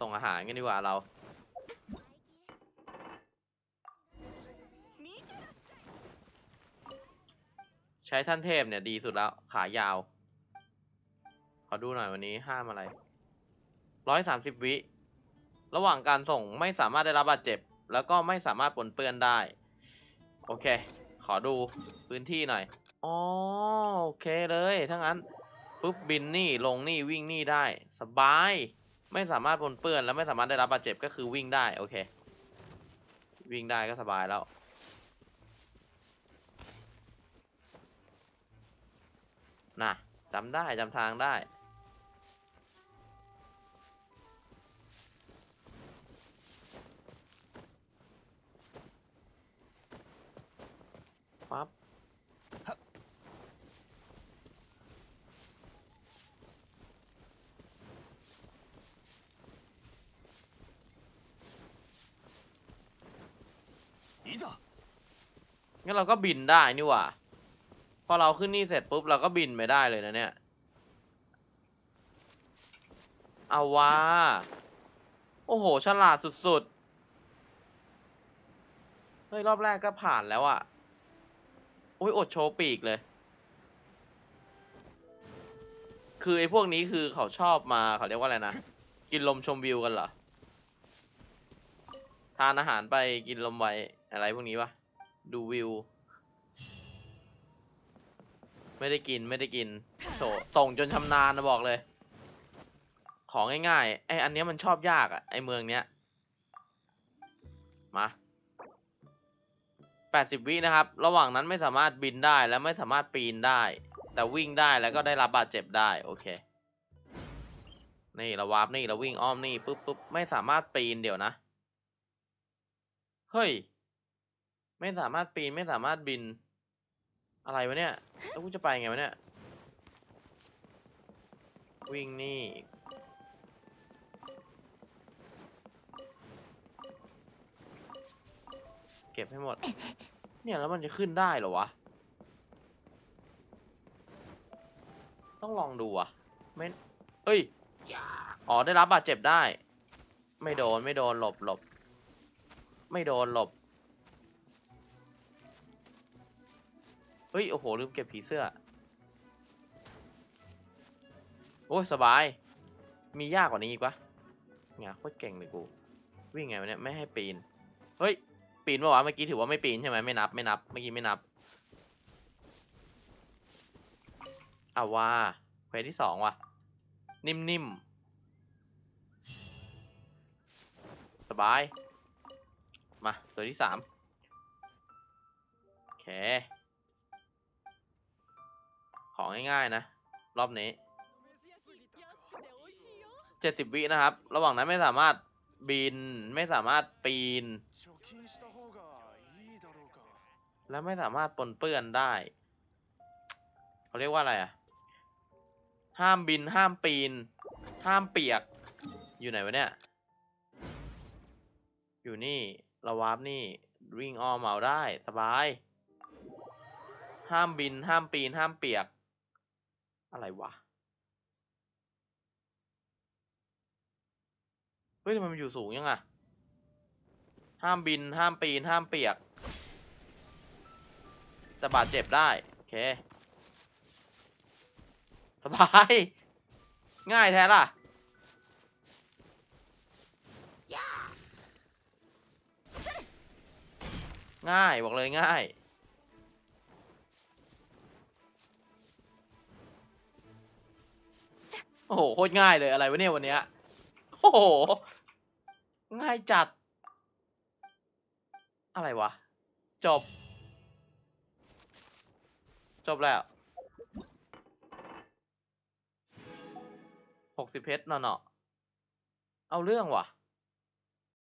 ส่งอาหารกันดีกว่าเรา ใช้ท่านเทพเนี่ยดีสุดแล้ว ขายาว ขอดูหน่อยวันนี้ห้ามอะไร ร้อยสามสิบวิ ระหว่างการส่งไม่สามารถได้รับบาดเจ็บ แล้วก็ไม่สามารถปนเปื้อนได้ โอเค ขอดูพื้นที่หน่อย อ๋อ โอเคเลย ถ้างั้นปุ๊บบินนี่ลงนี่วิ่งนี่ได้ สบาย ไม่สามารถปนเปื้อนและไม่สามารถได้รับบาดเจ็บก็คือวิ่งได้โอเค วิ่งได้ก็สบายแล้ว น่ะจำได้จำทางได้ งั้นเราก็บินได้นี่หว่า พอเราขึ้นนี่เสร็จปุ๊บเราก็บินไปได้เลยนะเนี่ย เอาว่าโอ้โห ฉลาดสุดๆ เฮ้ย รอบแรกก็ผ่านแล้วอะ่ะโอ้ยอดโชว์ปีกเลย คือไอ้พวกนี้คือเขาชอบมาเขาเรียกว่าอะไรนะ กินลมชมวิวกันเหรอ ทานอาหารไปกินลมไว้อะไรพวกนี้วะ ดูวิว ไม่ได้กินไม่ได้กินโถส่งจนชำนาญนะบอกเลย ของง่ายๆไออันเนี้ยมันชอบยากอะไอเมืองเนี้ย มาแปดสิบวินะครับ ระหว่างนั้นไม่สามารถบินได้และไม่สามารถปีนได้ แต่วิ่งได้แล้วก็ได้รับบาดเจ็บได้ โอเค นี่เราวาร์ปนี่เราวิ่งอ้อมนี่ปุ๊บปุ๊บไม่สามารถปีนเดี๋ยวนะ เฮ้ย ไม่สามารถปีนไม่สามารถบิน อะไรวะเนี่ย แล้วกูจะไปไงวะเนี่ย วิ่งนี่ เก็บให้หมด เนี่ยแล้วมันจะขึ้นได้เหรอวะ ต้องลองดูอะไม่ เอ้ย อ๋อได้รับบาดเจ็บได้ ไม่โดนไม่โดนหลบหลบ ไม่โดนหลบ เฮ้ย โอ้โห ลืมเก็บผีเสื้อ โอ้ยสบาย มียากกว่านี้อีกวะเนี่ยโคตรเก่งเลยกู วิ่งไงวะเนี่ย ไม่ให้ปีน เฮ้ย ปีนปะวะ เมื่อกี้ถือว่าไม่ปีนใช่ไหมไม่นับ ไม่นับ เมื่อกี้ไม่นับอาว่าเควสที่สองว่ะ นิ่มๆ สบาย มา ตัวที่สามโอเค ง่ายๆนะ รอบนี้70วินะครับ ระหว่างนั้นไม่สามารถบินไม่สามารถปีน และไม่สามารถปนเปื้อนได้ เขาเรียกว่าอะไรอะ ห้ามบินห้ามปีน ห้ามเปียก อยู่ไหนวะเนี่ย อยู่นี่ระวาร์ปนี่วิ่งอ้อมเอาได้ สบาย ห้ามบินห้ามปีนห้ามเปียก อะไรวะ เฮ้ยทำไมมันอยู่สูงยังอะห้ามบินห้ามปีนห้ามเปียก จะบาดเจ็บได้ โอเค สบาย ง่ายแท้ล่ะง่าย บอกเลยง่าย โอ้โหโคตรง่ายเลยอะไรวะเนี่ยวันเนี้ยโอ้โห ง่ายจัด อะไรวะ จบ จบแล้วหกสิบเพชรเนาะเอาเรื่องว่ะ